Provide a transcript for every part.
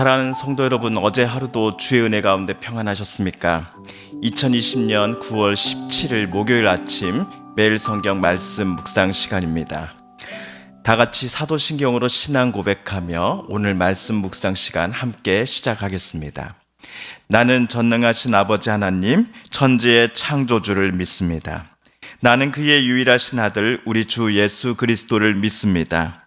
사랑하는 성도 여러분, 어제 하루도 주의 은혜 가운데 평안하셨습니까? 2020년 9월 17일 목요일 아침 매일 성경 말씀 묵상 시간입니다. 다 같이 사도신경으로 신앙 고백하며 오늘 말씀 묵상 시간 함께 시작하겠습니다. 나는 전능하신 아버지 하나님, 천지의 창조주를 믿습니다. 나는 그의 유일하신 아들 우리 주 예수 그리스도를 믿습니다.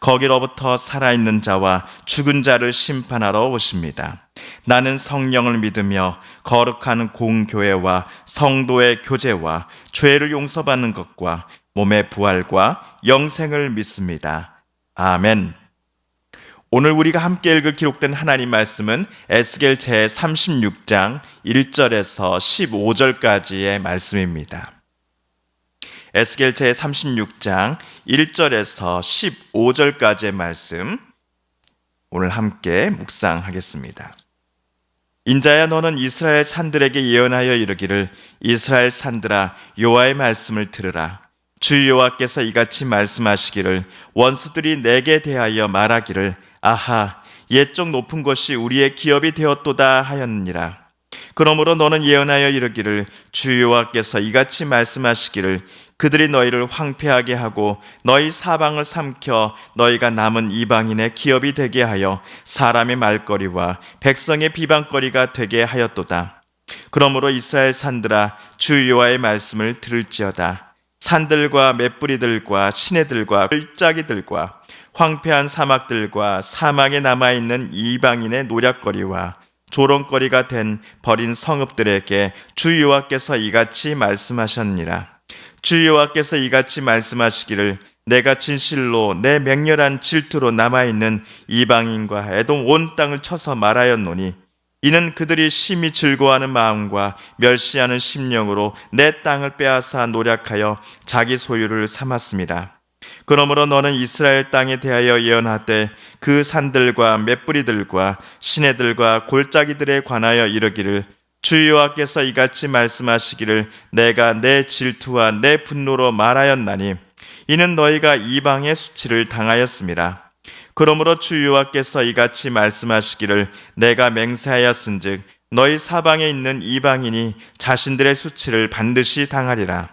거기로부터 살아있는 자와 죽은 자를 심판하러 오십니다. 나는 성령을 믿으며 거룩한 공교회와 성도의 교제와 죄를 용서받는 것과 몸의 부활과 영생을 믿습니다. 아멘. 오늘 우리가 함께 읽을 기록된 하나님 말씀은 에스겔 제 36장 1절에서 15절까지의 말씀입니다. 에스겔 제 36장 1절에서 15절까지의 말씀 오늘 함께 묵상하겠습니다. 인자야 너는 이스라엘 산들에게 예언하여 이르기를 이스라엘 산들아 여호와의 말씀을 들으라 주 여호와께서 이같이 말씀하시기를 원수들이 내게 대하여 말하기를 아하 옛적 높은 것이 우리의 기업이 되었도다 하였느니라 그러므로 너는 예언하여 이르기를 주 여호와께서 이같이 말씀하시기를 그들이 너희를 황폐하게 하고 너희 사방을 삼켜 너희가 남은 이방인의 기업이 되게 하여 사람의 말거리와 백성의 비방거리가 되게 하였도다. 그러므로 이스라엘 산들아 주 여호와의 말씀을 들을지어다. 산들과 맷뿌리들과 시내들과 글짜기들과 황폐한 사막들과 사막에 남아 있는 이방인의 노략거리와 조롱거리가 된 버린 성읍들에게 주 여호와께서 이같이 말씀하셨느니라. 주 여호와께서 이같이 말씀하시기를 내가 진실로 내 맹렬한 질투로 남아 있는 이방인과 에돔 온 땅을 쳐서 말하였노니 이는 그들이 심히 즐거워하는 마음과 멸시하는 심령으로 내 땅을 빼앗아 노력하여 자기 소유를 삼았습니다. 그러므로 너는 이스라엘 땅에 대하여 예언하되 그 산들과 맷뿌리들과 시내들과 골짜기들에 관하여 이르기를 주 여호와께서 이같이 말씀하시기를 내가 내 질투와 내 분노로 말하였나니 이는 너희가 이방의 수치를 당하였습니다. 그러므로 주 여호와께서 이같이 말씀하시기를 내가 맹세하였은즉 너희 사방에 있는 이방인이 자신들의 수치를 반드시 당하리라.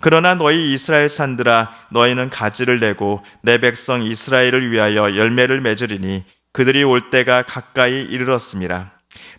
그러나 너희 이스라엘 산들아 너희는 가지를 내고 내 백성 이스라엘을 위하여 열매를 맺으리니 그들이 올 때가 가까이 이르렀습니다.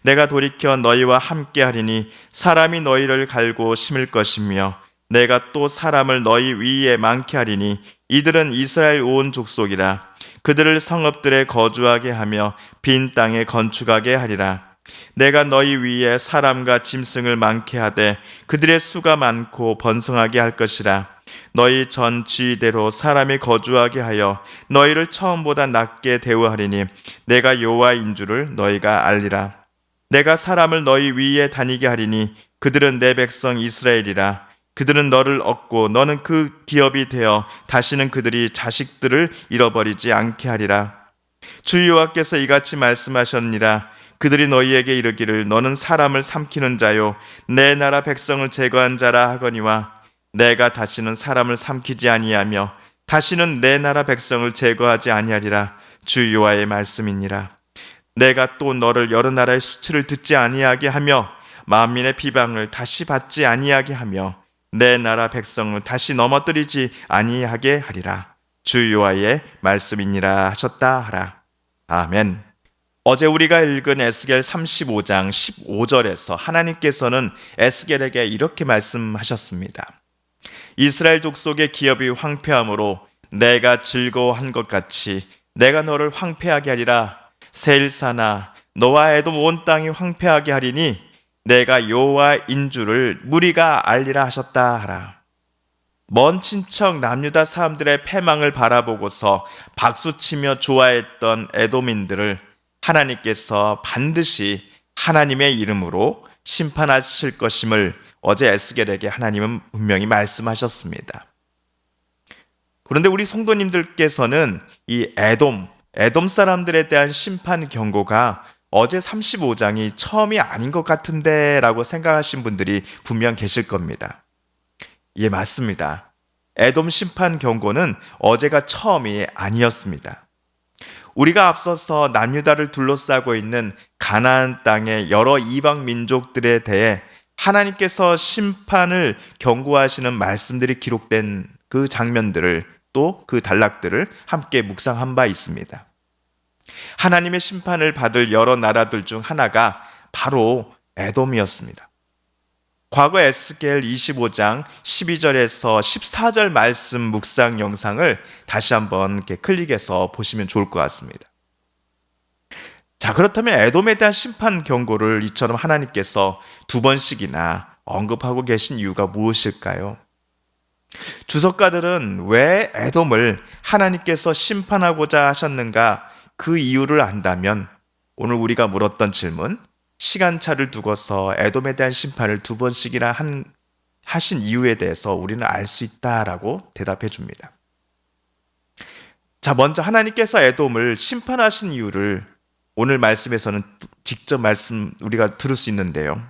내가 돌이켜 너희와 함께 하리니 사람이 너희를 갈고 심을 것이며 내가 또 사람을 너희 위에 많게 하리니 이들은 이스라엘 온 족속이라. 그들을 성읍들에 거주하게 하며 빈 땅에 건축하게 하리라. 내가 너희 위에 사람과 짐승을 많게 하되 그들의 수가 많고 번성하게 할 것이라. 너희 전 지위대로 사람이 거주하게 하여 너희를 처음보다 낮게 대우하리니 내가 여호와인 줄을 너희가 알리라 내가 사람을 너희 위에 다니게 하리니 그들은 내 백성 이스라엘이라. 그들은 너를 얻고 너는 그 기업이 되어 다시는 그들이 자식들을 잃어버리지 않게 하리라. 주 여호와께서 이같이 말씀하셨니라. 그들이 너희에게 이르기를 너는 사람을 삼키는 자요. 내 나라 백성을 제거한 자라 하거니와 내가 다시는 사람을 삼키지 아니하며 다시는 내 나라 백성을 제거하지 아니하리라. 주 여호와의 말씀이니라 내가 또 너를 여러 나라의 수치를 듣지 아니하게 하며 만민의 비방을 다시 받지 아니하게 하며 내 나라 백성을 다시 넘어뜨리지 아니하게 하리라 주 여호와의 말씀이니라 하셨다 하라 아멘. 어제 우리가 읽은 에스겔 35장 15절에서 하나님께서는 에스겔에게 이렇게 말씀하셨습니다. 이스라엘 족속의 기업이 황폐함으로 내가 즐거워한 것 같이 내가 너를 황폐하게 하리라 세일사나 너와 에돔 온 땅이 황폐하게 하리니 내가 여호와인 줄을 무리가 알리라 하셨다 하라. 먼 친척 남유다 사람들의 패망을 바라보고서 박수치며 좋아했던 에돔인들을 하나님께서 반드시 하나님의 이름으로 심판하실 것임을 어제 에스겔에게 하나님은 분명히 말씀하셨습니다. 그런데 우리 성도님들께서는 이 에돔, 에돔 사람들에 대한 심판 경고가 어제 35장이 처음이 아닌 것 같은데 라고 생각하신 분들이 분명 계실 겁니다. 예, 맞습니다. 에돔 심판 경고는 어제가 처음이 아니었습니다. 우리가 앞서서 남유다를 둘러싸고 있는 가나안 땅의 여러 이방 민족들에 대해 하나님께서 심판을 경고하시는 말씀들이 기록된 그 장면들을 또 그 단락들을 함께 묵상한 바 있습니다. 하나님의 심판을 받을 여러 나라들 중 하나가 바로 에돔이었습니다. 과거 에스겔 25장 12절에서 14절 말씀 묵상 영상을 다시 한번 이렇게 클릭해서 보시면 좋을 것 같습니다. 자, 그렇다면 에돔에 대한 심판 경고를 이처럼 하나님께서 두 번씩이나 언급하고 계신 이유가 무엇일까요? 주석가들은 왜 에돔을 하나님께서 심판하고자 하셨는가 그 이유를 안다면 오늘 우리가 물었던 질문 시간차를 두고서 에돔에 대한 심판을 두 번씩이나 한, 하신 이유에 대해서 우리는 알 수 있다라고 대답해 줍니다. 자, 먼저 하나님께서 에돔을 심판하신 이유를 오늘 말씀에서는 직접 말씀 우리가 들을 수 있는데요.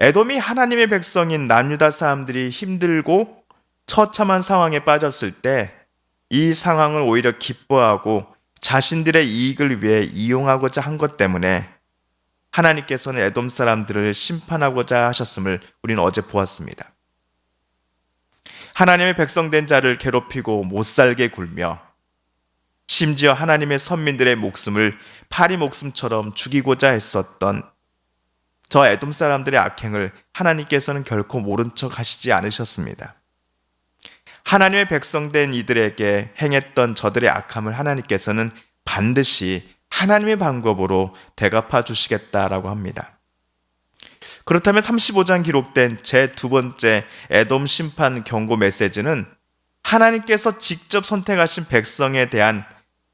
에돔이 하나님의 백성인 남유다 사람들이 힘들고 처참한 상황에 빠졌을 때 이 상황을 오히려 기뻐하고 자신들의 이익을 위해 이용하고자 한 것 때문에 하나님께서는 에돔 사람들을 심판하고자 하셨음을 우리는 어제 보았습니다. 하나님의 백성된 자를 괴롭히고 못 살게 굴며 심지어 하나님의 선민들의 목숨을 파리 목숨처럼 죽이고자 했었던 저 에돔 사람들의 악행을 하나님께서는 결코 모른 척 하시지 않으셨습니다. 하나님의 백성된 이들에게 행했던 저들의 악함을 하나님께서는 반드시 하나님의 방법으로 대갚아 주시겠다라고 합니다. 그렇다면 35장 기록된 제 두 번째 에돔 심판 경고 메시지는 하나님께서 직접 선택하신 백성에 대한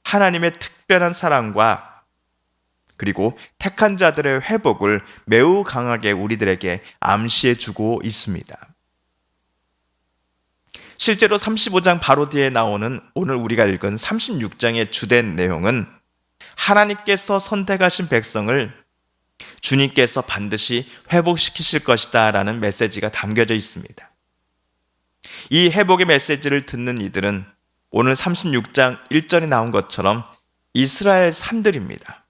하나님의 특별한 사랑과 그리고 택한 자들의 회복을 매우 강하게 우리들에게 암시해 주고 있습니다. 실제로 35장 바로 뒤에 나오는 오늘 우리가 읽은 36장의 주된 내용은 하나님께서 선택하신 백성을 주님께서 반드시 회복시키실 것이다 라는 메시지가 담겨져 있습니다. 이 회복의 메시지를 듣는 이들은 오늘 36장 1절에 나온 것처럼 이스라엘 산들입니다.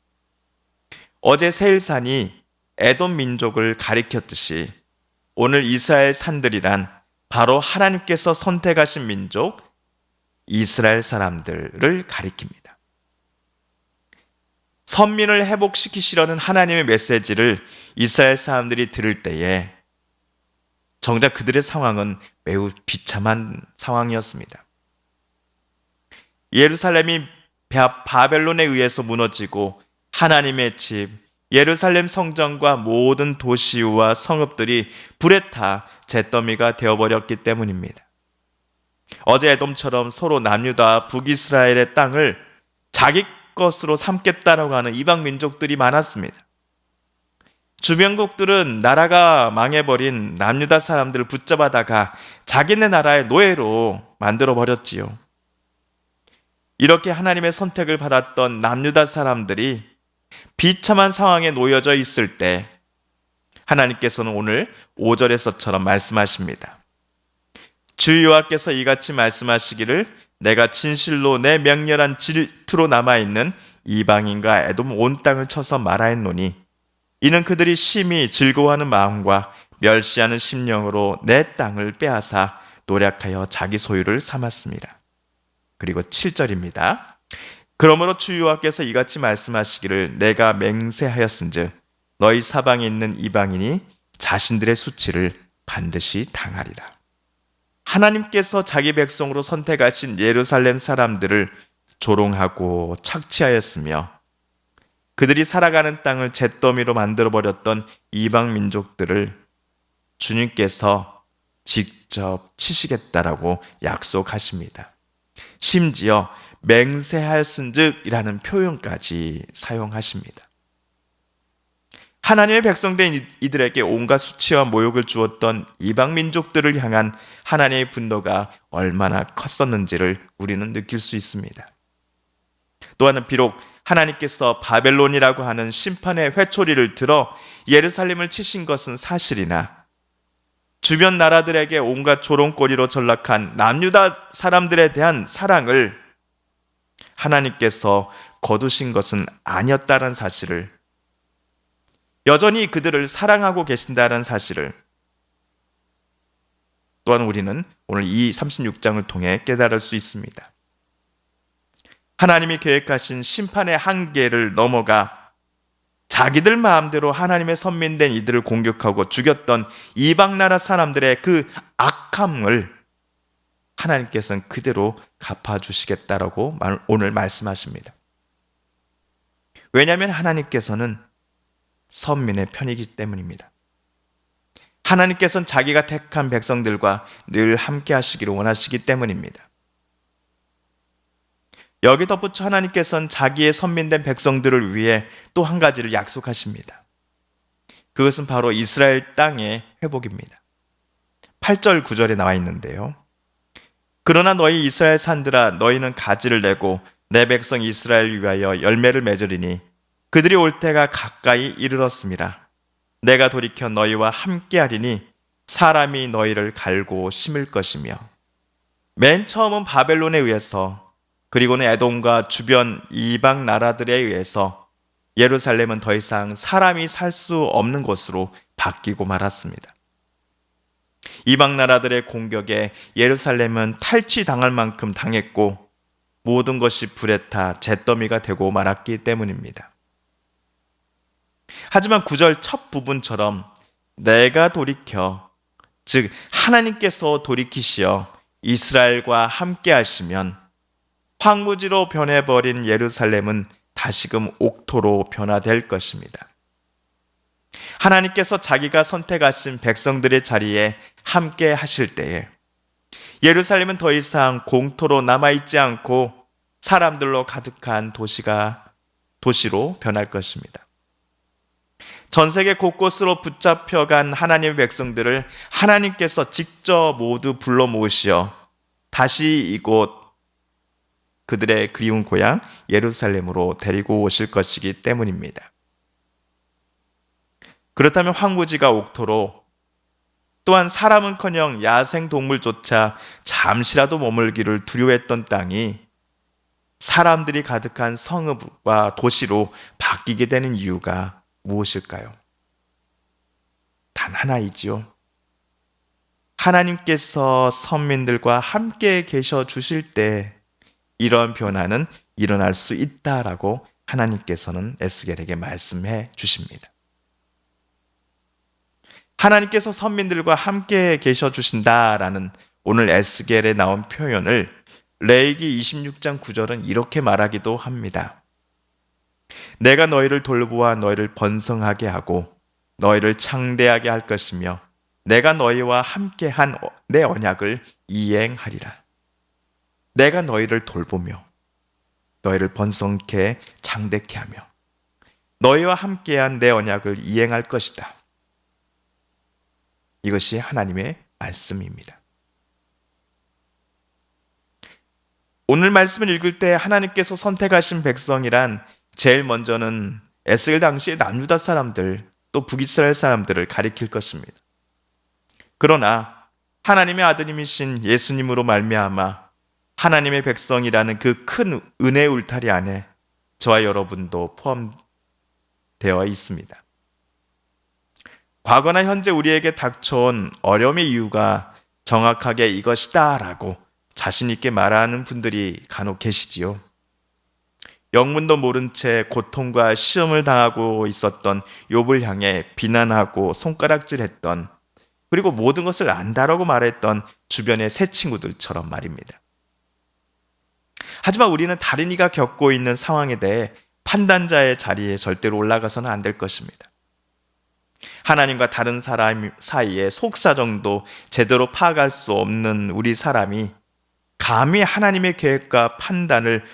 어제 세일산이 에돔 민족을 가리켰듯이 오늘 이스라엘 산들이란 바로 하나님께서 선택하신 민족 이스라엘 사람들을 가리킵니다. 선민을 회복시키시려는 하나님의 메시지를 이스라엘 사람들이 들을 때에 정작 그들의 상황은 매우 비참한 상황이었습니다. 예루살렘이 바벨론에 의해서 무너지고 하나님의 집, 예루살렘 성전과 모든 도시와 성읍들이 불에 타 잿더미가 되어버렸기 때문입니다. 어제 에돔처럼 서로 남유다 북이스라엘의 땅을 자기 것으로 삼겠다라고 하는 이방 민족들이 많았습니다. 주변국들은 나라가 망해버린 남유다 사람들을 붙잡아다가 자기네 나라의 노예로 만들어 버렸지요. 이렇게 하나님의 선택을 받았던 남유다 사람들이 비참한 상황에 놓여져 있을 때 하나님께서는 오늘 5절에서처럼 말씀하십니다. 주 여호와께서 이같이 말씀하시기를 내가 진실로 내 명렬한 질투로 남아 있는 이방인과 에돔 온 땅을 쳐서 말하였노니 이는 그들이 심히 즐거워하는 마음과 멸시하는 심령으로 내 땅을 빼앗아 노력하여 자기 소유를 삼았습니다. 그리고 7절입니다. 그러므로 주 여호와께서 이같이 말씀하시기를 내가 맹세하였은즉 너희 사방에 있는 이방인이 자신들의 수치를 반드시 당하리라. 하나님께서 자기 백성으로 선택하신 예루살렘 사람들을 조롱하고 착취하였으며 그들이 살아가는 땅을 잿더미로 만들어 버렸던 이방 민족들을 주님께서 직접 치시겠다라고 약속하십니다. 심지어 맹세하였은즉이라는 표현까지 사용하십니다. 하나님의 백성된 이- 이들에게 온갖 수치와 모욕을 주었던 이방 민족들을 향한 하나님의 분노가 얼마나 컸었는지를 우리는 느낄 수 있습니다. 또한 비록 하나님께서 바벨론이라고 하는 심판의 회초리를 들어 예루살렘을 치신 것은 사실이나 주변 나라들에게 온갖 조롱거리로 전락한 남유다 사람들에 대한 사랑을 하나님께서 거두신 것은 아니었다는 사실을 여전히 그들을 사랑하고 계신다는 사실을 또한 우리는 오늘 이 36장을 통해 깨달을 수 있습니다. 하나님이 계획하신 심판의 한계를 넘어가 자기들 마음대로 하나님의 선민된 이들을 공격하고 죽였던 이방 나라 사람들의 그 악함을 하나님께서는 그대로 갚아주시겠다라고 말- 오늘 말씀하십니다. 왜냐하면 하나님께서는 선민의 편이기 때문입니다. 하나님께서는 자기가 택한 백성들과 늘 함께 하시기를 원하시기 때문입니다. 여기 덧붙여 하나님께서는 자기의 선민된 백성들을 위해 또 한 가지를 약속하십니다. 그것은 바로 이스라엘 땅의 회복입니다. 8절 9절에 나와 있는데요. 그러나 너희 이스라엘 산들아 너희는 가지를 내고 내 백성 이스라엘 위하여 열매를 맺으리니 그들이 올 때가 가까이 이르렀습니다. 내가 돌이켜 너희와 함께하리니 사람이 너희를 갈고 심을 것이며 맨 처음은 바벨론에 의해서 그리고는 에돔과 주변 이방 나라들에 의해서 예루살렘은 더 이상 사람이 살 수 없는 곳으로 바뀌고 말았습니다. 이방 나라들의 공격에 예루살렘은 탈취당할 만큼 당했고 모든 것이 불에 타 잿더미가 되고 말았기 때문입니다. 하지만 구절 첫 부분처럼 내가 돌이켜 즉 하나님께서 돌이키시어 이스라엘과 함께 하시면 황무지로 변해버린 예루살렘은 다시금 옥토로 변화될 것입니다. 하나님께서 자기가 선택하신 백성들의 자리에 함께 하실 때에 예루살렘은 더 이상 공토로 남아있지 않고 사람들로 가득한 도시가 도시로 변할 것입니다. 전 세계 곳곳으로 붙잡혀간 하나님의 백성들을 하나님께서 직접 모두 불러 모으시어 다시 이곳 그들의 그리운 고향 예루살렘으로 데리고 오실 것이기 때문입니다. 그렇다면 황무지가 옥토로 또한 사람은커녕 야생 동물조차 잠시라도 머물기를 두려워했던 땅이 사람들이 가득한 성읍과 도시로 바뀌게 되는 이유가 무엇일까요? 단 하나이지요. 하나님께서 선민들과 함께 계셔 주실 때 이런 변화는 일어날 수 있다라고 하나님께서는 에스겔에게 말씀해 주십니다. 하나님께서 선민들과 함께 계셔 주신다라는 오늘 에스겔에 나온 표현을 레이기 26장 9절은 이렇게 말하기도 합니다. 내가 너희를 돌보아 너희를 번성하게 하고 너희를 창대하게 할 것이며 내가 너희와 함께 한 내 언약을 이행하리라. 내가 너희를 돌보며 너희를 번성케 장대케 하며 너희와 함께한 내 언약을 이행할 것이다. 이것이 하나님의 말씀입니다. 오늘 말씀을 읽을 때 하나님께서 선택하신 백성이란 제일 먼저는 에스겔 당시의 남유다 사람들 또 북이스라엘 사람들을 가리킬 것입니다. 그러나 하나님의 아드님이신 예수님으로 말미암아 하나님의 백성이라는 그 큰 은혜의 울타리 안에 저와 여러분도 포함되어 있습니다. 과거나 현재 우리에게 닥쳐온 어려움의 이유가 정확하게 이것이다라고 자신 있게 말하는 분들이 간혹 계시지요. 영문도 모른 채 고통과 시험을 당하고 있었던 욥을 향해 비난하고 손가락질했던 그리고 모든 것을 안다라고 말했던 주변의 새 친구들처럼 말입니다. 하지만 우리는 다른 이가 겪고 있는 상황에 대해 판단자의 자리에 절대로 올라가서는 안 될 것입니다. 하나님과 다른 사람 사이의 속사정도 제대로 파악할 수 없는 우리 사람이 감히 하나님의 계획과 판단을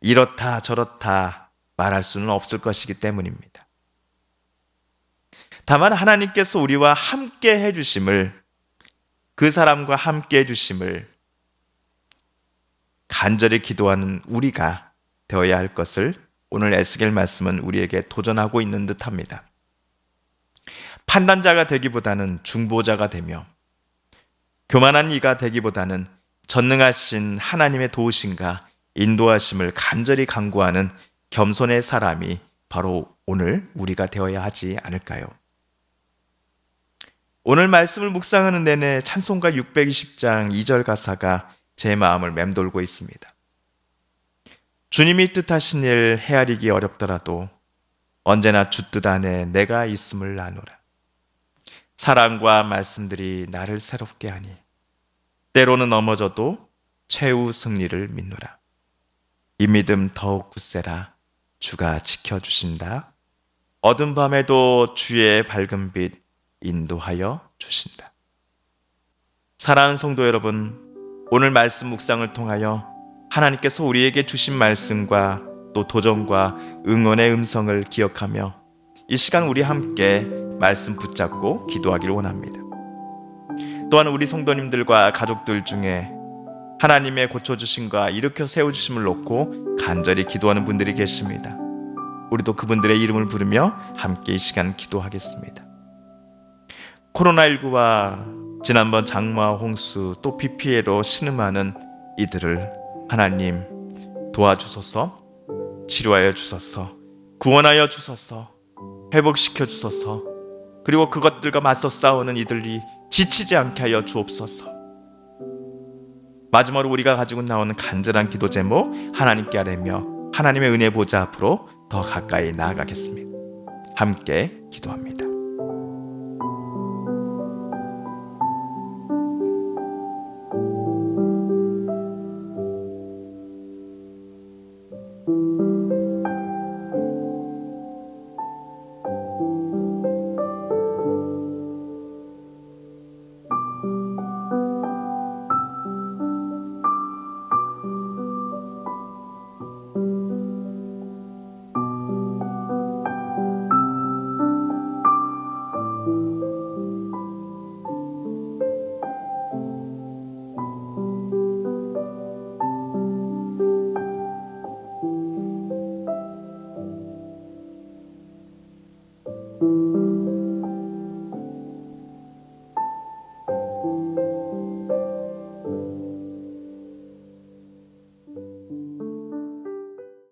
이렇다 저렇다 말할 수는 없을 것이기 때문입니다. 다만 하나님께서 우리와 함께 해주심을 그 사람과 함께 해주심을 간절히 기도하는 우리가 되어야 할 것을 오늘 에스겔 말씀은 우리에게 도전하고 있는 듯합니다. 판단자가 되기보다는 중보자가 되며 교만한 이가 되기보다는 전능하신 하나님의 도우심과 인도하심을 간절히 간구하는 겸손의 사람이 바로 오늘 우리가 되어야 하지 않을까요? 오늘 말씀을 묵상하는 내내 찬송가 620장 2절 가사가 제 마음을 맴돌고 있습니다. 주님이 뜻하신 일 헤아리기 어렵더라도 언제나 주 뜻 안에 내가 있음을 나누라. 사랑과 말씀들이 나를 새롭게 하니 때로는 넘어져도 최후 승리를 믿노라. 이 믿음 더욱 굳세라. 주가 지켜주신다. 어둠 밤에도 주의 밝은 빛 인도하여 주신다. 사랑하는 성도 여러분, 오늘 말씀 묵상을 통하여 하나님께서 우리에게 주신 말씀과 또 도전과 응원의 음성을 기억하며 이 시간 우리 함께 말씀 붙잡고 기도하기를 원합니다. 또한 우리 성도님들과 가족들 중에 하나님의 고쳐주심과 일으켜 세워주심을 놓고 간절히 기도하는 분들이 계십니다. 우리도 그분들의 이름을 부르며 함께 이 시간 기도하겠습니다. 코로나19와 지난번 장마, 홍수, 또 비 피해로 신음하는 이들을 하나님 도와주소서, 치료하여 주소서, 구원하여 주소서, 회복시켜 주소서, 그리고 그것들과 맞서 싸우는 이들이 지치지 않게 하여 주옵소서. 마지막으로 우리가 가지고 나오는 간절한 기도 제목 하나님께 아뢰며 하나님의 은혜 보좌 앞으로 더 가까이 나아가겠습니다. 함께 기도합니다.